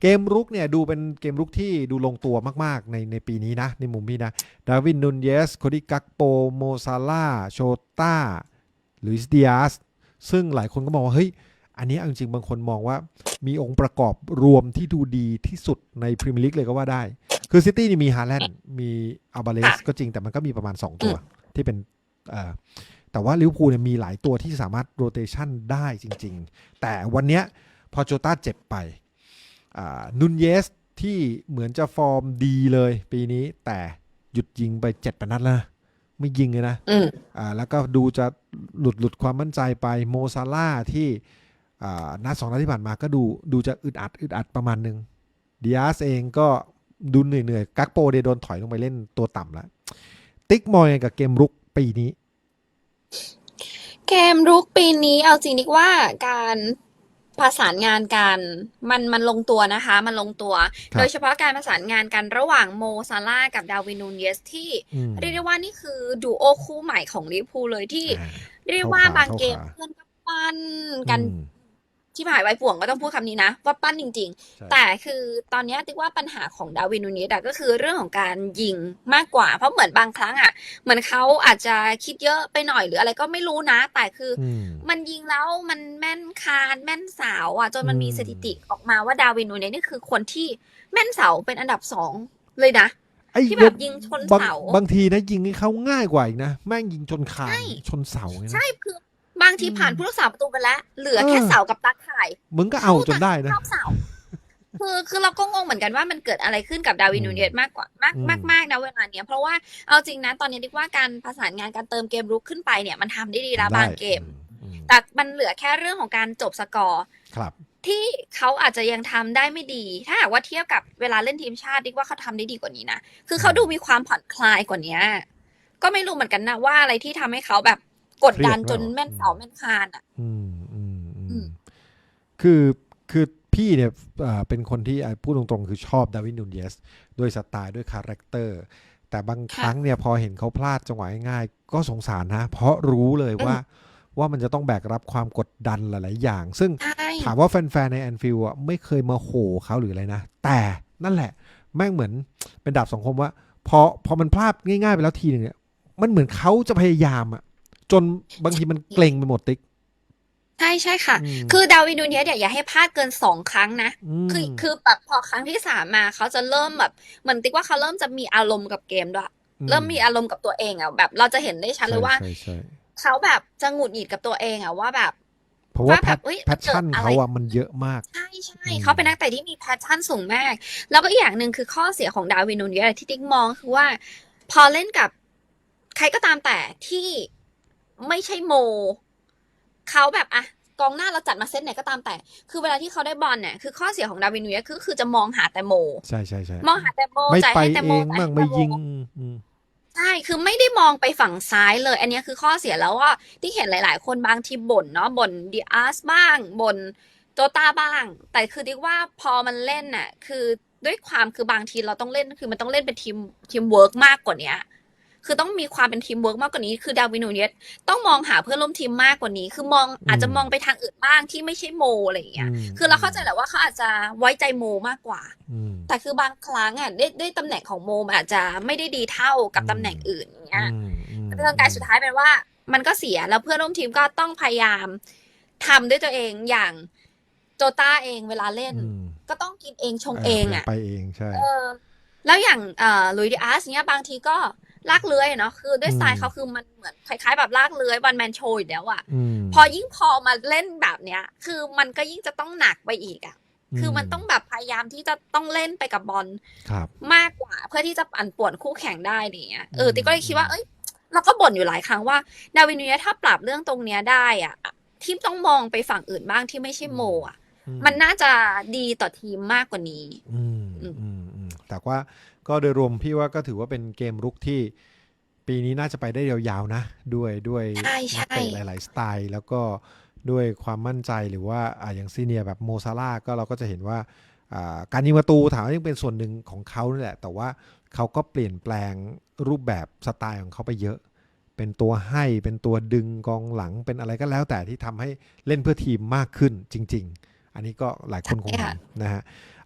เกมรุกเนี่ยดูเป็นเกมรุกที่ดูลงตัวมากๆ ในในปีนี้นะ ในมุมพี่นะ ดาวินนุนเยส โคดิกักโป โมซาลาโชต้าลุยส์ดิอาส ซึ่งหลายคนก็มองว่า เฮ้ย อันนี้เอาจริงๆ บางคนมองว่ามีองค์ประกอบรวมที่ดูดีที่สุดในพรีเมียร์ลีกเลยก็ว่าได้ คือซิตี้นี่มีฮาแลนด์มีอัลบาเลสค่ะก็จริงแต่มันก็มีประมาณ 2 ตัวที่เป็นเอ่อแต่ว่าลิเวอร์พูลเนี่ยมีหลายตัวที่สามารถโรเตชันได้จริง ๆ แต่วันเนี้ยพอโจต้าเจ็บไป นุนเยสที่เหมือนจะฟอร์มดีเลยปีนี้ แต่หยุดยิงไปเจ็ดปนัดแล้วนะไม่ยิงเลยนะอืมอ่าแล้วก็ดูจะหลุดหลุดความมั่นใจไปโมซาล่าที่อ่านัดสองนัดที่ผ่านมาก็ดูดูจะอึดอัดอึดอัดประมาณนึงดิอาสเองก็ดูเหนื่อยเหนื่อยๆกักโปเดโดนถอยลงไปเล่นตัวต่ำแล้ว ติ๊กมอยกับเกมรุกปีนี้ เกมรุกปีนี้เอาจริงดิกว่าการ ประสานงานกันมันมันลงตัวนะคะ มันลงตัวครับโดยเฉพาะการประสานงานกันระหว่างโมซาร่าห์กับดาร์วินนูนเยสที่อืมเรียกได้ว่านี่คือดูโอคู่ใหม่ของลิเวอร์พูลเลยที่อ่าเรียกได้ว่าเข้าขาบางเกมเข้าขาเพื่อนก็ปั้นกันอืม ที่ผ่ายไว้ป่วงก็ต้องพูดคำนี้นะ ว่าปั้นจริงใช่ๆแต่คือตอนเนี้ยติ๊กว่าปัญหาของดาร์วินนูเนสอะก็คือเรื่องของการยิงมากกว่า เพราะเหมือนบางครั้งอะเหมือนเขาอาจจะคิดเยอะไปหน่อยหรืออะไรก็ไม่รู้นะ แต่คือออืมมันยิงแล้วมันแม่นคานแม่นเสาอะ จนมันมีอืมสถิติออกมาว่าดาร์วินนูเนสนี่คือคนที่แม่นเสาเป็นอันดับสองเลยนะไอ้ที่แบบยิงชนบางเสาบางทีนะยิงให้เขาง่ายกว่าอีกนะแม่งยิงชนคานใช่ชนเสาไงนะใช่คือ บางทีผ่านผู้รักษาประตูไปแล้ว เหลือแค่เออเสากับตาข่ายมึงก็เอาจนได้นะรอบเสาคือคือเราก็งงเหมือนกันว่ามันเกิดอะไรขึ้นกับดาร์วินนูเนสมากกว่ามากอืมมากมากนะเวลาเนี้ยเพราะว่าเอาจริงนะตอนนี้ดิกว่าการประสานงานการเติมเกมรุกขึ้นไปเนี่ยมันทำได้ดีแล้วบางเกมอืมแต่มันเหลือแค่เรื่องของการจบสกอร์ครับ ที่เขาอาจจะยังทำได้ไม่ดี ถ้าหากว่าเทียบกับเวลาเล่นทีมชาติดิกว่าเขาทำได้ดีกว่านี้นะคือเขาดูมีความผ่อนคลายกว่านี้ก็ไม่รู้เหมือนกันนะว่าอะไรที่ทำให้เขาแบบ กดดันเครียดจนเปล่าแม่นเสาแม่นคานอะ อืมอืมอือืมมคือคือพี่เนี่ยอ่าเป็นคนที่อะพูดตรงๆ คือชอบดาวินนูนเยสด้วยสไตล์ด้วยคาแรคเตอร์ แต่บางคค่ะรั้งเนี่ยพอเห็นเขาพลาดจังหวะง่ายๆก็สงสารนะ เพราะรู้เลยว่าว่ามันจะต้องแบกรับความกดดันหลาย ๆ อย่าง ซึ่งใช่ถามว่าแฟน ๆ ในแอนฟิลอะไม่เคยมาโหเขาหรืออะไรนะ แต่นั่นแหละ แม่งเหมือนเป็นดาบสองคมว่าพอพอมันพลาดง่าย ๆ ไปแล้วทีหนึ่งเนี่ยมันเหมือนเขาจะพยายามอะ จนบางทีมันเกรงไปหมดติ๊ก ใช่ใช่ค่ะอืมคือดาวินนูเนสเนี่ยอย่าให้พลาดเกินสองครั้งนะมคือคือแบบพอครั้งที่สามมาเขาจะเริ่มแบบเหมือนติ๊กว่าเขาเริ่มจะมีอารมณ์กับเกมด้วย เริ่มมีอารมณ์กับตัวเองอะแบบ เราจะเห็นได้ชัดเลยว่าใช่ใช่เขาแบบจะหงุดหงิดกับตัวเองอะว่าแบบเพราะว่าว่าแพแบทบเอ้ยแพชชั่นเกิดอะไรเขาอะมันเยอะมาก ใช่ใช่อืมเขาเป็นนักเตะที่มีแพชชั่นสูงมาก แล้วก็อีกอย่างหนึ่งคือข้อเสียของดาร์วินนูเนสที่ติ๊กมองคือว่า พอเล่นกับใครก็ตามแต่ที่ ไม่ใช่โม เขาแบบอะกองหน้าเราจัดมาเซตไหนก็ตามแต่ คือเวลาที่เขาได้บอลเนี่ย คือข้อเสียของดาร์วินนูเนสคือคือจะมองหาแต่โม ใช่ใช่ใช่มองหาแต่โมไม่จ่ายไปให้แต่เอโมงจ่ายมั่งให้ไม่แต่โมยิงอืมใช่ คือไม่ได้มองไปฝั่งซ้ายเลย อันเนี้ยคือข้อเสียแล้วว่าที่เห็นหลาย ๆ คนบางทีบ่นเนาะบ่นดีอาร์สบ้างบ่นโจตาบ้าง แต่คือดิกว่าพอมันเล่นน่ะ คือด้วยความคือบางทีเราต้องเล่น คือมันต้องเล่นเป็นทีมทีมเวิร์กมากกว่าเนี้ย คือต้องมีความเป็นทีมเวิร์กมากกว่านี้ คือดาวินนูเนสต้องมองหาเพื่อนร่วมทีมมากกว่านี้ คือมองอาจจะมองไปทางอื่นบ้างที่ไม่ใช่โมอะไรอย่างเงี้ยมคือเราเข้าใจแหละว่าเขาอาจจะไว้ใจโมมากกว่าอืมแต่คือบางครั้งอะด้วยด้วยตำแหน่งของโมมันอาจจะไม่ได้ดีเท่ากับตำแหน่งอื่นอย่างเงี้ยอืมอืมเรื่องการสุดท้ายเป็นว่า มันก็เสียแล้วเพื่อนร่วมทีมก็ต้องพยายามทำด้วยตัวเองอย่างโจต้าเองเวลาเล่นอืมก็ต้องกินเองชงเองอะไปเองใช่เออแล้วอย่างเอ่อลุยดิอาร์สเนี้ยบางทีก็ ลากเลื้อยอะเนาะคือด้วยสไตอืล์มเขาคือมันเหมือนคล้ายๆ แบบลากเลื้อยบอลแมนโชว์อยู่แล้วอะอืมพอยิ่งพอมาเล่นแบบเนี้ย คือมันก็ยิ่งจะต้องหนักไปอีกอะคือมันต้องแบบพยายามที่จะต้องเล่นไปกับบอลครับมากกว่า เพื่อที่จะปั่นป่วนคู่แข่งได้อะไรเงี้ยเอออืมติ๊กก็เลยคิดว่าเอ้ยเราก็บ่นอยู่หลายครั้งว่า ดาวินนูเนสถ้าปรับเรื่องตรงเนี้ยได้อะทีมต้องมองไปฝั่งอื่นบ้างที่ไม่ใช่โมอะอืมันน่าจะดีต่อทีมมากกว่านี้ อืมอือืมมอืม แต่ว่าก็โดยรวมพี่ว่าก็ถือว่าเป็นเกมรุกที่ ปีนี้น่าจะไปได้ยาวๆนะ ด้วยด้วยใช่ใช่นักเตะหลาย ๆ สไตล์ แล้วก็ด้วยความมั่นใจหรือว่าอ่าอย่างซีเนียร์แบบโมซาร่าห์ก็เราก็จะเห็นว่าอ่าการยิงประตูถามว่ายังเป็นส่วนหนึ่งของเขานี่แหละ แต่ว่าเขาก็เปลี่ยนแปลงรูปแบบสไตล์ของเขาไปเยอะ เป็นตัวให้เป็นตัวดึงกองหลังเป็นอะไรก็แล้วแต่ที่ทำให้เล่นเพื่อทีมมากขึ้นจริง ๆ อันนี้ก็หลายคนคงใช่เห็ค่ะนนะฮะ